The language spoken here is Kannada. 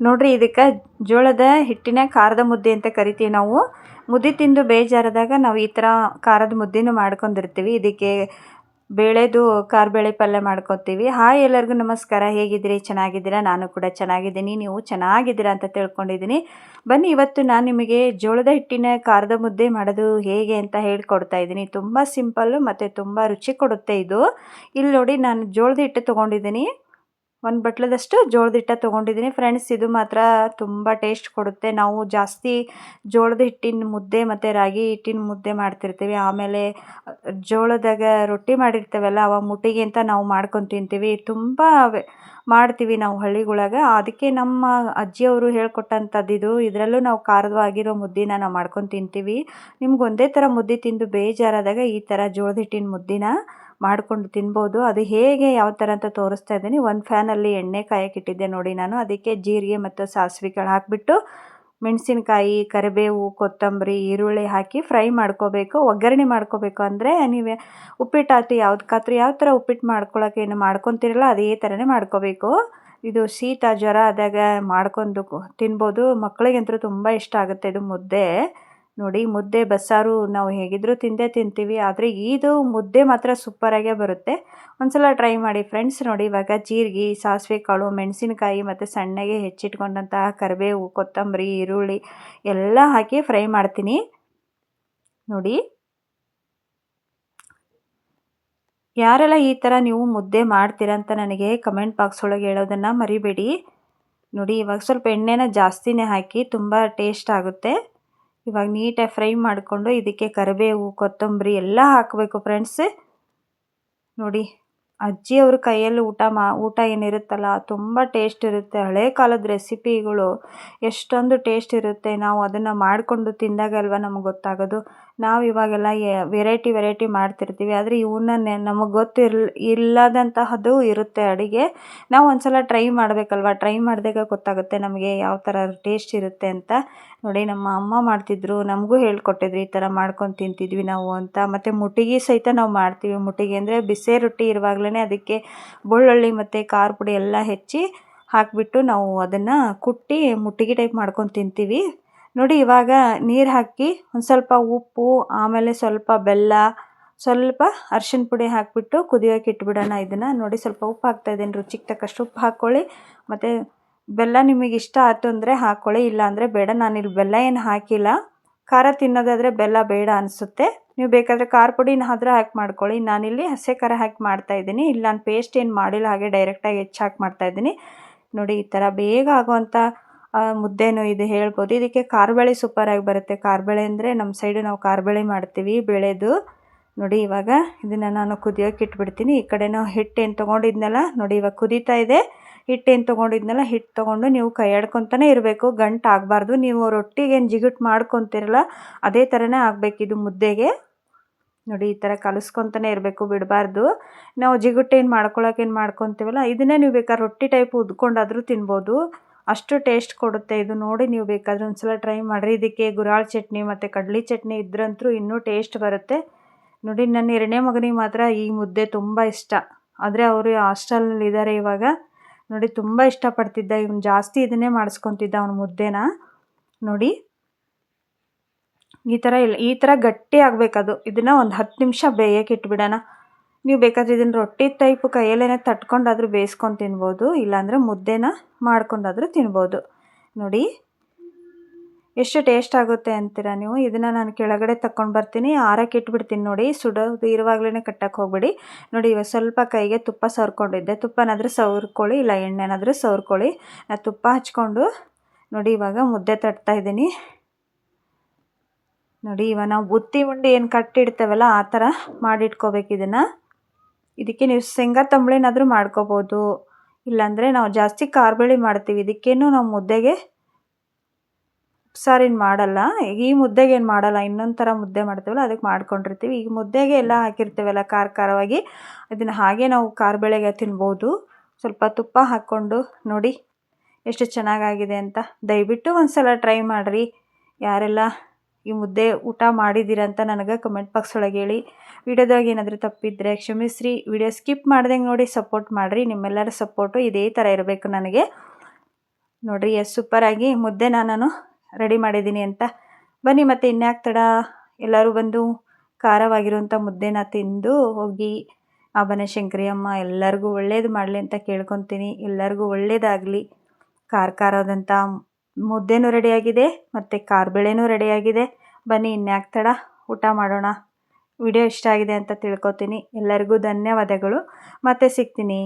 ನೋಡ್ರಿ ಇದಕ್ಕೆ ಜೋಳದ ಹಿಟ್ಟಿನ ಖಾರದ ಮುದ್ದೆ ಅಂತ ಕರಿತೀವಿ ನಾವು. ಮುದ್ದೆ ತಿಂದು ಬೇಜಾರಾದಾಗ ನಾವು ಈ ಥರ ಖಾರದ ಮುದ್ದೆನೂ ಮಾಡ್ಕೊಂಡಿರ್ತೀವಿ. ಇದಕ್ಕೆ ಬೇಳೆದು ಖಾರ ಬೇಳೆ ಪಲ್ಯ ಮಾಡ್ಕೊತೀವಿ. ಹಾಯ್ ಎಲ್ಲರಿಗೂ ನಮಸ್ಕಾರ. ಹೇಗಿದ್ದೀರಿ? ಚೆನ್ನಾಗಿದ್ದೀರಾ? ನಾನು ಕೂಡ ಚೆನ್ನಾಗಿದ್ದೀನಿ. ನೀವು ಚೆನ್ನಾಗಿದ್ದೀರಾ ಅಂತ ತಿಳ್ಕೊಂಡಿದ್ದೀನಿ. ಬನ್ನಿ, ಇವತ್ತು ನಾನು ನಿಮಗೆ ಜೋಳದ ಹಿಟ್ಟಿನ ಖಾರದ ಮುದ್ದೆ ಮಾಡೋದು ಹೇಗೆ ಅಂತ ಹೇಳ್ಕೊಡ್ತಾ ಇದ್ದೀನಿ. ತುಂಬ ಸಿಂಪಲ್ಲು ಮತ್ತು ತುಂಬ ರುಚಿ ಕೊಡುತ್ತೆ ಇದು. ಇಲ್ಲಿ ನೋಡಿ ನಾನು ಜೋಳದ ಹಿಟ್ಟು ತೊಗೊಂಡಿದ್ದೀನಿ. ಒಂದು ಬಟ್ಲದಷ್ಟು ಜೋಳದ ಹಿಟ್ಟ ತೊಗೊಂಡಿದ್ದೀನಿ ಫ್ರೆಂಡ್ಸ್ ಇದು ಮಾತ್ರ ತುಂಬ ಟೇಸ್ಟ್ ಕೊಡುತ್ತೆ. ನಾವು ಜಾಸ್ತಿ ಜೋಳದ ಹಿಟ್ಟಿನ ಮುದ್ದೆ ಮತ್ತು ರಾಗಿ ಹಿಟ್ಟಿನ ಮುದ್ದೆ ಮಾಡ್ತಿರ್ತೀವಿ. ಆಮೇಲೆ ಜೋಳದಾಗ ರೊಟ್ಟಿ ಮಾಡಿರ್ತೇವಲ್ಲ, ಅವ ಮುಟ್ಟಿಗೆ ಅಂತ ನಾವು ಮಾಡ್ಕೊಂಡು ತಿಂತೀವಿ. ತುಂಬ ಮಾಡ್ತೀವಿ ನಾವು ಹಳ್ಳಿಗಳಾಗ. ಅದಕ್ಕೆ ನಮ್ಮ ಅಜ್ಜಿಯವರು ಹೇಳ್ಕೊಟ್ಟಂಥದ್ದು ಇದು. ಇದರಲ್ಲೂ ನಾವು ಖಾರವಾಗಿರೋ ಮುದ್ದಿನ ನಾವು ಮಾಡ್ಕೊಂಡು ತಿಂತೀವಿ. ನಿಮ್ಗೆ ಒಂದೇ ಥರ ಮುದ್ದೆ ತಿಂದು ಬೇಜಾರಾದಾಗ ಈ ಥರ ಜೋಳದ ಹಿಟ್ಟಿನ ಮುದ್ದಿನ ಮಾಡಿಕೊಂಡು ತಿನ್ಬೋದು. ಅದು ಹೇಗೆ, ಯಾವ ಥರ ಅಂತ ತೋರಿಸ್ತಾ ಇದ್ದೀನಿ. ಒಂದು ಫ್ಯಾನಲ್ಲಿ ಎಣ್ಣೆ ಕಾಯಕ್ಕಿಟ್ಟಿದ್ದೆ ನೋಡಿ ನಾನು. ಅದಕ್ಕೆ ಜೀರಿಗೆ ಮತ್ತು ಸಾಸಿವೆಗಳು ಹಾಕಿಬಿಟ್ಟು ಮೆಣಸಿನಕಾಯಿ, ಕರಿಬೇವು, ಕೊತ್ತಂಬರಿ, ಈರುಳ್ಳಿ ಹಾಕಿ ಫ್ರೈ ಮಾಡ್ಕೋಬೇಕು. ಒಗ್ಗರಣೆ ಮಾಡ್ಕೋಬೇಕು ಅಂದರೆ ನೀವೇ ಉಪ್ಪಿಟ್ಟು ಯಾವ್ದು ಖಾತ್ರಿ ಯಾವ ಥರ ಉಪ್ಪಿಟ್ಟು ಮಾಡ್ಕೊಳಕ್ಕೆ ಏನು ಮಾಡ್ಕೊತಿರಲ್ಲ ಅದೇ ಥರನೇ ಮಾಡ್ಕೋಬೇಕು. ಇದು ಶೀತ, ಜ್ವರ ಆದಾಗ ಮಾಡ್ಕೊಂಡು ತಿನ್ಬೋದು. ಮಕ್ಕಳಿಗಂತೂ ತುಂಬ ಇಷ್ಟ ಆಗುತ್ತೆ ಇದು ಮುದ್ದೆ. ನೋಡಿ, ಮುದ್ದೆ, ಬಸ್ಸಾರು ನಾವು ಹೇಗಿದ್ದರೂ ತಿಂದೇ ತಿಂತೀವಿ. ಆದರೆ ಇದು ಮುದ್ದೆ ಮಾತ್ರ ಸೂಪರಾಗೇ ಬರುತ್ತೆ. ಒಂದ್ಸಲ ಟ್ರೈ ಮಾಡಿ ಫ್ರೆಂಡ್ಸ್ ನೋಡಿ, ಇವಾಗ ಜೀರಿಗೆ, ಸಾಸಿವೆ, ಕಾಳು, ಮೆಣಸಿನಕಾಯಿ ಮತ್ತು ಸಣ್ಣಗೆ ಹೆಚ್ಚಿಟ್ಕೊಂಡಂತಹ ಕರಿಬೇವು, ಕೊತ್ತಂಬರಿ, ಈರುಳ್ಳಿ ಎಲ್ಲ ಹಾಕಿ ಫ್ರೈ ಮಾಡ್ತೀನಿ. ನೋಡಿ. ಯಾರೆಲ್ಲ ಈ ಥರ ನೀವು ಮುದ್ದೆ ಮಾಡ್ತೀರಾ ಅಂತ ನನಗೆ ಕಮೆಂಟ್ ಬಾಕ್ಸ್ ಒಳಗೆ ಹೇಳೋದನ್ನು ಮರಿಬೇಡಿ. ನೋಡಿ, ಇವಾಗ ಸ್ವಲ್ಪ ಎಣ್ಣೆನ ಜಾಸ್ತಿನೇ ಹಾಕಿ ತುಂಬ ಟೇಸ್ಟ್ ಆಗುತ್ತೆ. ಇವಾಗ ನೀಟಾಗಿ ಫ್ರೈ ಮಾಡಿಕೊಂಡು ಇದಕ್ಕೆ ಕರಿಬೇವು ಕೊತ್ತಂಬರಿ ಎಲ್ಲ ಹಾಕಬೇಕು ಫ್ರೆಂಡ್ಸ್ ನೋಡಿ ಅಜ್ಜಿಯವ್ರ ಕೈಯಲ್ಲಿ ಊಟ ಮಾ, ಊಟ ಏನಿರುತ್ತಲ್ಲ, ತುಂಬ ಟೇಸ್ಟ್ ಇರುತ್ತೆ. ಹಳೆ ಕಾಲದ ರೆಸಿಪಿಗಳು ಎಷ್ಟೊಂದು ಟೇಸ್ಟ್ ಇರುತ್ತೆ. ನಾವು ಅದನ್ನು ಮಾಡಿಕೊಂಡು ತಿಂದಾಗಲ್ವ ನಮಗೆ ಗೊತ್ತಾಗೋದು. ನಾವು ಇವಾಗೆಲ್ಲ ವೆರೈಟಿ ವೆರೈಟಿ ಮಾಡ್ತಿರ್ತೀವಿ. ಆದರೆ ಇವನ್ನ ನಮಗೆ ಗೊತ್ತಿರ್, ಇಲ್ಲದಂತಹದ್ದು ಇರುತ್ತೆ ಅಡುಗೆ. ನಾವು ಒಂದ್ಸಲ ಟ್ರೈ ಮಾಡಬೇಕಲ್ವ? ಟ್ರೈ ಮಾಡಿದಾಗ ಗೊತ್ತಾಗುತ್ತೆ ನಮಗೆ ಯಾವ ಥರ ಟೇಸ್ಟ್ ಇರುತ್ತೆ ಅಂತ. ನೋಡಿ, ನಮ್ಮ ಅಮ್ಮ ಮಾಡ್ತಿದ್ರು, ನಮಗೂ ಹೇಳ್ಕೊಟ್ಟಿದ್ರು ಈ ಥರ ಮಾಡ್ಕೊಂಡು ತಿಂತಿದ್ವಿ ನಾವು ಅಂತ. ಮತ್ತು ಮುಟ್ಟಿಗೆ ಸಹಿತ ನಾವು ಮಾಡ್ತೀವಿ. ಮುಟ್ಟಿಗೆ ಅಂದರೆ ಬಿಸಿ ರೊಟ್ಟಿ ಇರುವಾಗಲೇ ಅದಕ್ಕೆ ಬೆಳ್ಳುಳ್ಳಿ ಮತ್ತು ಖಾರ ಪುಡಿ ಎಲ್ಲ ಹೆಚ್ಚಿ ಹಾಕಿಬಿಟ್ಟು ನಾವು ಅದನ್ನು ಕುಟ್ಟಿ ಮುಟ್ಟಿಗೆ ಟೈಪ್ ಮಾಡ್ಕೊಂಡು ತಿಂತೀವಿ. ನೋಡಿ ಇವಾಗ ನೀರು ಹಾಕಿ ಒಂದು ಸ್ವಲ್ಪ ಉಪ್ಪು, ಆಮೇಲೆ ಸ್ವಲ್ಪ ಬೆಲ್ಲ, ಸ್ವಲ್ಪ ಅರ್ಶಿಣ ಪುಡಿ ಹಾಕಿಬಿಟ್ಟು ಕುದಿಯೋಕೆ ಇಟ್ಬಿಡೋಣ ಇದನ್ನು. ನೋಡಿ ಸ್ವಲ್ಪ ಉಪ್ಪು ಹಾಕ್ತಾಯಿದ್ದೀನಿ ರುಚಿಗೆ ತಕ್ಕಷ್ಟು ಉಪ್ಪು ಹಾಕ್ಕೊಳ್ಳಿ ಮತ್ತು ಬೆಲ್ಲ ನಿಮಗೆ ಇಷ್ಟ ಆಯ್ತು ಅಂದರೆ ಹಾಕ್ಕೊಳ್ಳಿ ಇಲ್ಲಾಂದರೆ ಬೇಡ. ನಾನಿಲ್ಲಿ ಬೆಲ್ಲ ಏನು ಹಾಕಿಲ್ಲ. ಖಾರ ತಿನ್ನೋದಾದರೆ ಬೆಲ್ಲ ಬೇಡ ಅನಿಸುತ್ತೆ. ನೀವು ಬೇಕಾದರೆ ಖಾರ ಪುಡಿನ ಆದ್ರೆ ಹಾಕಿ ಮಾಡ್ಕೊಳ್ಳಿ. ನಾನಿಲ್ಲಿ ಹಸೆ ಖಾರ ಹಾಕಿ ಮಾಡ್ತಾಯಿದ್ದೀನಿ ಇಲ್ಲ ನಾನು ಪೇಸ್ಟ್ ಏನು ಮಾಡಿಲ್ಲ, ಹಾಗೆ ಡೈರೆಕ್ಟಾಗಿ ಹೆಚ್ಚು ಹಾಕಿ ಮಾಡ್ತಾಯಿದ್ದೀನಿ ನೋಡಿ, ಈ ಥರ ಬೇಗ ಆಗುವಂಥ ಮುದ್ದೆನೂ ಇದು ಹೇಳ್ಬೋದು. ಇದಕ್ಕೆ ಕಾರ್ಬೇಳೆ ಸೂಪರಾಗಿ ಬರುತ್ತೆ. ಕಾರ್ಬೇಳೆ ಅಂದರೆ ನಮ್ಮ ಸೈಡು ನಾವು ಕಾರ್ಬೇಳೆ ಮಾಡ್ತೀವಿ ಬೆಳೆದು. ನೋಡಿ, ಇವಾಗ ಇದನ್ನು ನಾನು ಕುದಿಯೋಕೆ ಇಟ್ಬಿಡ್ತೀನಿ. ಈ ಕಡೆ ನಾವು ಹಿಟ್ಟು ಏನು ತೊಗೊಂಡಿದ್ನಲ್ಲ, ನೋಡಿ, ಇವಾಗ ಕುದೀತಾ ಇದೆ. ಹಿಟ್ಟು ಏನು ತೊಗೊಂಡಿದ್ನಲ್ಲ ಹಿಟ್ಟು ತೊಗೊಂಡು ನೀವು ಕೈ ಆಡ್ಕೊತಾನೆ ಇರಬೇಕು. ಗಂಟು ಆಗಬಾರ್ದು. ನೀವು ರೊಟ್ಟಿಗೇನು ಜಿಗುಟ್ ಮಾಡ್ಕೊತಿರಲ್ಲ, ಅದೇ ಥರನೇ ಆಗಬೇಕಿದು ಮುದ್ದೆಗೆ. ನೋಡಿ, ಈ ಥರ ಕಲಿಸ್ಕೊತಾನೆ ಇರಬೇಕು, ಬಿಡಬಾರ್ದು. ನಾವು ಜಿಗುಟ್ಟು ಏನು ಮಾಡ್ಕೊತೀವಲ್ಲ, ಇದನ್ನೇ ನೀವು ಬೇಕಾದ್ರೆ ರೊಟ್ಟಿ ಟೈಪ್ ಉದ್ಕೊಂಡಾದರೂ ತಿನ್ಬೋದು. ಅಷ್ಟು ಟೇಸ್ಟ್ ಕೊಡುತ್ತೆ ಇದು ನೋಡಿ, ನೀವು ಬೇಕಾದ್ರೆ ಒಂದು ಸಲ ಟ್ರೈ ಮಾಡಿರಿ. ಇದಕ್ಕೆ ಗುರಾಳ್ ಚಟ್ನಿ ಮತ್ತು ಕಡಲೆ ಚಟ್ನಿ ಇದ್ರಂತೂ ಇನ್ನೂ ಟೇಸ್ಟ್ ಬರುತ್ತೆ. ನೋಡಿ, ನನ್ನ ಎರಡನೇ ಮಗನಿಗೆ ಮಾತ್ರ ಈ ಮುದ್ದೆ ತುಂಬ ಇಷ್ಟ. ಆದರೆ ಅವರು ಹಾಸ್ಟೆಲ್ನಲ್ಲಿ ಇದ್ದಾರೆ ಇವಾಗ. ನೋಡಿ, ತುಂಬ ಇಷ್ಟಪಡ್ತಿದ್ದ, ಇವನು ಜಾಸ್ತಿ ಇದನ್ನೇ ಮಾಡಿಸ್ಕೊತಿದ್ದ ಅವನ ಮುದ್ದೆನ. ನೋಡಿ. ಈ ಥರ ಇಲ್ಲ, ಈ ಥರ ಗಟ್ಟಿ ಆಗಬೇಕದು. ಇದನ್ನು ಒಂದು ಹತ್ತು ನಿಮಿಷ ಬೇಯಕ್ಕೆ ಇಟ್ಬಿಡೋಣ. ನೀವು ಬೇಕಾದರೆ ಇದನ್ನು ರೊಟ್ಟಿ ಟೈಪ್ ಕೈಯಲ್ಲೇ ತಟ್ಕೊಂಡಾದರೂ ಬೇಯಿಸ್ಕೊಂಡು ತಿನ್ಬೋದು, ಇಲ್ಲಾಂದರೆ ಮುದ್ದೆನ ಮಾಡ್ಕೊಂಡಾದರೂ ತಿನ್ಬೋದು. ನೋಡಿ. ಎಷ್ಟು ಟೇಸ್ಟ್ ಆಗುತ್ತೆ ಅಂತೀರ ನೀವು? ಇದನ್ನು ನಾನು ಕೆಳಗಡೆ ತಗೊಂಡು ಬರ್ತೀನಿ. ಆರಕ್ಕೆ ಇಟ್ಬಿಡ್ತೀನಿ ನೋಡಿ. ಸುಡೋದು ಇರುವಾಗಲೇ ಕಟ್ಟಕ್ಕೆ ಹೋಗ್ಬಿಡಿ. ನೋಡಿ, ಇವಾಗ ಸ್ವಲ್ಪ ಕೈಗೆ ತುಪ್ಪ ಸವರ್ಕೊಂಡಿದ್ದೆ. ತುಪ್ಪನಾದರೂ ಸವರ್ಕೊಳ್ಳಿ, ಇಲ್ಲ ಎಣ್ಣೆನಾದರೂ ಸವರ್ಕೊಳ್ಳಿ. ತುಪ್ಪ ಹಚ್ಕೊಂಡು, ನೋಡಿ, ಇವಾಗ ಮುದ್ದೆ ತಟ್ತಾ ಇದ್ದೀನಿ. ನೋಡಿ, ಇವಾಗ ನಾವು ಬುತ್ತಿ ಉಂಡೆ ಏನು ಕಟ್ಟಿಡ್ತೇವಲ್ಲ, ಆ ಥರ ಮಾಡಿಟ್ಕೋಬೇಕು ಇದನ್ನು. ಇದಕ್ಕೆ ನೀವು ಶೇಂಗಾ ತಂಬಳಿನಾದರೂ ಮಾಡ್ಕೋಬೋದು. ಇಲ್ಲಾಂದರೆ ನಾವು ಜಾಸ್ತಿ ಕಾರ್ಬಳಿ ಮಾಡ್ತೀವಿ. ಇದಕ್ಕೇನು ನಾವು ಮುದ್ದೆಗೆ ಸಾರಿನ ಮಾಡಲ್ಲ. ಈ ಮುದ್ದೆಗೆ ಏನು ಮಾಡಲ್ಲ, ಇನ್ನೊಂದು ಥರ ಮುದ್ದೆ ಮಾಡ್ತೀವಲ್ಲ ಅದಕ್ಕೆ ಮಾಡ್ಕೊಂಡಿರ್ತೀವಿ. ಈಗ ಮುದ್ದೆಗೆ ಎಲ್ಲ ಹಾಕಿರ್ತೀವಲ್ಲ ಖಾರ ಖಾರವಾಗಿ ಅದನ್ನು ಹಾಗೆ ನಾವು ಖಾರ ಬೇಳೆಗೆ ತಿನ್ಬೋದು. ಸ್ವಲ್ಪ ತುಪ್ಪ ಹಾಕ್ಕೊಂಡು ನೋಡಿ ಎಷ್ಟು ಚೆನ್ನಾಗಾಗಿದೆ ಅಂತ. ದಯವಿಟ್ಟು ಒಂದು ಸಲ ಟ್ರೈ ಮಾಡಿರಿ. ಯಾರೆಲ್ಲ ಈ ಮುದ್ದೆ ಊಟ ಮಾಡಿದ್ದೀರಂತ ನನಗೆ ಕಮೆಂಟ್ ಬಾಕ್ಸ್ ಒಳಗೆ ಹೇಳಿ. ವಿಡಿಯೋದಾಗ ಏನಾದರೂ ತಪ್ಪಿದ್ರೆ ಕ್ಷಮಿಸ್ರಿ. ವಿಡಿಯೋ ಸ್ಕಿಪ್ ಮಾಡ್ದಂಗೆ ನೋಡಿ ಸಪೋರ್ಟ್ ಮಾಡಿರಿ. ನಿಮ್ಮೆಲ್ಲರ ಸಪೋರ್ಟು ಇದೇ ಥರ ಇರಬೇಕು ನನಗೆ. ನೋಡಿರಿ, ಎಷ್ಟು ಸೂಪರಾಗಿ ಮುದ್ದೆನ ನಾನು ರೆಡಿ ಮಾಡಿದ್ದೀನಿ ಅಂತ. ಬನ್ನಿ ಮತ್ತೆ ಇನ್ಯಾಕೆ ತಡ? ಎಲ್ಲರೂ ಬಂದು ಖಾರವಾಗಿರುವಂಥ ಮುದ್ದೆನ ತಿಂದು ಹೋಗಿ ಆ ಬನಶಂಕರಿ ಅಮ್ಮ, ಎಲ್ಲರಿಗೂ ಒಳ್ಳೇದು ಮಾಡಲಿ ಅಂತ ಕೇಳ್ಕೊತೀನಿ. ಎಲ್ಲರಿಗೂ ಒಳ್ಳೇದಾಗಲಿ. ಖಾರ ಖಾರದಂಥ ಮುದ್ದೆನೂ ರೆಡಿಯಾಗಿದೆ, ಮತ್ತು ಕಾರ್ಬೇಳೆನೂ ರೆಡಿಯಾಗಿದೆ. ಬನ್ನಿ ಇನ್ಯಾಕೆ ತಡ? ಊಟ ಮಾಡೋಣ. ವಿಡಿಯೋ ಇಷ್ಟ ಆಗಿದೆ ಅಂತ ತಿಳ್ಕೊತೀನಿ. ಎಲ್ಲರಿಗೂ ಧನ್ಯವಾದಗಳು. ಮತ್ತೆ ಸಿಗ್ತೀನಿ.